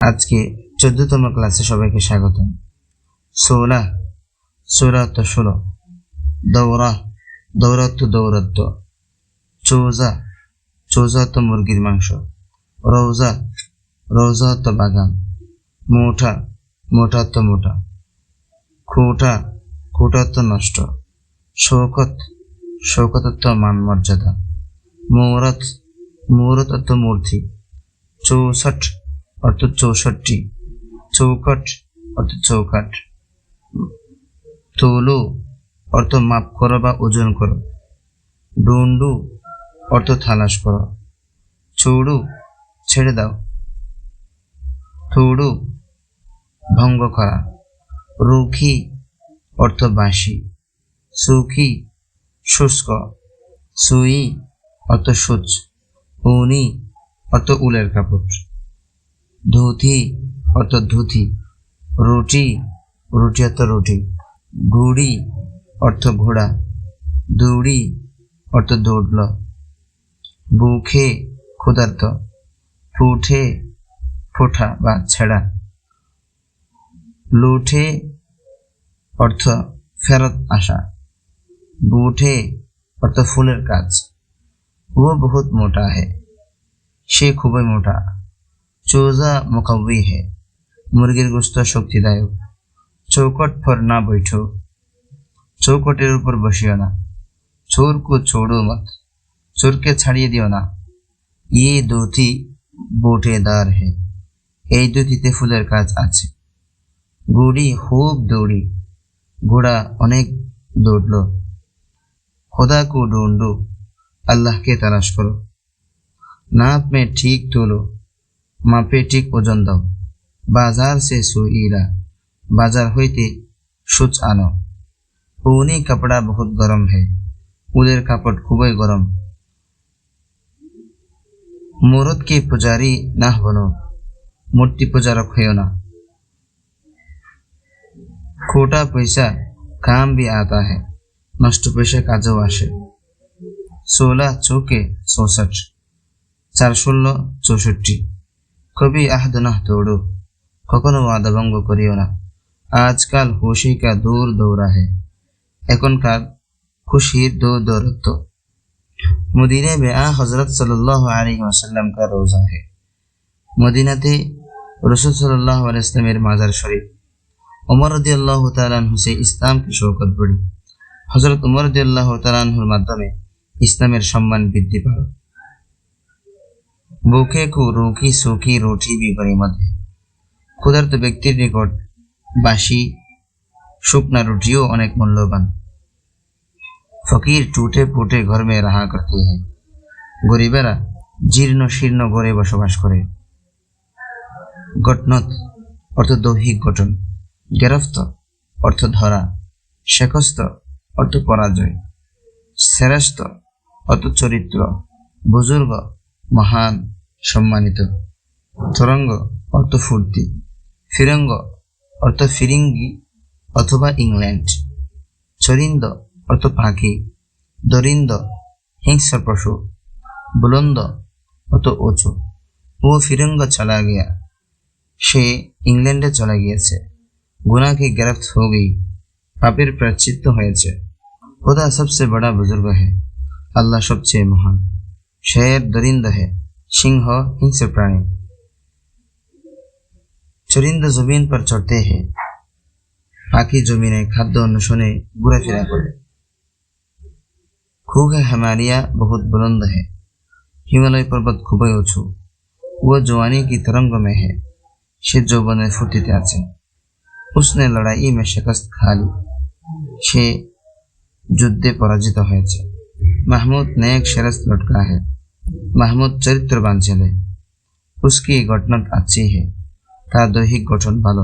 আজকে চোদ্দতম ক্লাসে সবাইকে স্বাগতম। সোলা সোলা তো ষোলো দৌড়া দৌরাত্ম দৌরাত্ম, চৌজা চৌজা তো মুরগির মাংস, রৌজা রৌজা তো বাগান, মোটা মোটা তো মোটা, খুঁটা খুঁটা তো নষ্ট শৌকত শৌকত তো মান মর্যাদা মুহূর্ত অর্থ মূর্তি, চৌষট অর্থ চৌষট্টি। চৌকট অর্থ চৌকাট তুলু অর্থ মাপ করো বা ওজন করো। ডুন্ডু অর্থ থালাস করো। চুড়ু ছেড়ে দাও। থুড়ু ভঙ্গ করা। রুখি অর্থ বাঁশি। সুখী শুষ্ক। সুই অর্থ সূচ। উনি অর্থ উলের কাপড়। ধুতি অর্থ ধুতি। রুটি রুটি অর্থ রুটি। ঘুড়ি অর্থ ঘোড়া। দৌড়ি অর্থ দৌড়ল। বুখে ক্ষুধার্ত। ফুঠে ফোঠা বা ছেঁড়া। লুঠে অর্থ ফেরত আসা। বুঠে অর্থ ফুলের কাজ ও বহুত মোটা হে। সে খুবই মোটা। চোজা মুকাবি হে মুরগির গোস্ত শক্তিদায়ক চৌকট পর না বৈঠো চৌকটের উপর বসিও না চোর কো ছোড়ো মত চোরকে ছাড়িয়ে দিও না ইয়ে দুটি বোটেদার হে এই দুটিতে ফুলের কাজ আছে গুড়ি খুব দৌড়ি ঘোড়া অনেক দৌড়ল খোদা কো ढूंढो আল্লাহকে তালাশ করো नाप में ठीक तोलो মাপেটিক ওজন দাও বাজার সে সুইরা, বাজার হইতে সুচ আনো। পুনি কাপড়া বহুত গরম হে, উলের কাপড় খুবই গরম। মুরত কি পূজারি না বনো, মূর্তি পূজারক হইও না। খোটা পয়সা কাম বি আতা হ্যাঁ নষ্ট পয়সা কাজেও আসে। ষোলা চৌকে চৌষট চার ষোলো চৌষট্টি। কবি আহদনাহ দৌড়ো কখনো আদাভঙ্গ করিও না। আজকাল খুশি কা দূর দৌড়া হে এখনকার খুশির দো দৌরত্ব। মদিনে বেআ হজরত সাল্লাহ আলী ওসাল্লাম কা রোজা হে। মদিনাতে রসুল সাল্লাহ ইসলামের মাজার শরীফ। ওমর রদি আল্লাহ তালান হুসে ইসলামকে শৌকত বড়ি হজরত উমর রদি আল্লাহ তালানহুর মাধ্যমে ইসলামের সম্মান বৃদ্ধি পাবে বুকে কু রুখি সুখী রুটি বি গরিমত হে ক্ষুধার্ত ব্যক্তির নিকট বাসি শুকনা রুটিও অনেক মূল্যবান ফকির টুটে ফুটে ঘর মে রাহা করতে হ্যাঁ গরিবেরা জীর্ণ শীর্ণ ঘরে বসবাস করে গটনত অর্থ দৈহিক গঠন গেরফত অর্থ ধরা শেখস্ত অর্থ পরাজয় শ্রেষ্ঠ অর্থ চরিত্র বুজুর্গ মহান, সম্মানিত। তরঙ্গ অর্থ ফুর্তি, ফিরঙ্গ অর্থ ফিরিঙ্গি অথবা ইংল্যান্ড। চরিন্দ অর্থ পাখি দরিন্দ হিংস্র পশু, বুলন্দ অত উঁচু। ও ফিরঙ্গ চলা গিয়া, সে ইংল্যান্ডে চলে গিয়েছে। গুনাকে গ্রেফত হয়ে হো পাপের প্রাচিত হয়েছে। খোদা সবচেয়ে বড় বুজুর্গ হ্যাঁ আল্লাহ সবচেয়ে মহান। শের দরিন্দ হে সিংহ হিংস্র প্রাণী চরিন্দ জমিন पर চড়তে হে পাখি জমিনে খাদ্য অন্বেষণে ঘোরাফেরা করে খুব হিমালয়া বহুত বুলন্দ है হিমালয় পর্বত খুবই উঁচু ও জওয়ানি কি তরঙ্গ में है সে যৌবনের ফুর্তিতে আছে উসনে লড়াই মে শিকস্ত খালি সে যুদ্ধে পরাজিত হয়েছে মাহমুদ নেক शरस्त लटका है মাহমুদ চরিত্রবান ছেলে উসকি গঠনত আচ্ছি হে তার দৈহিক গঠন ভালো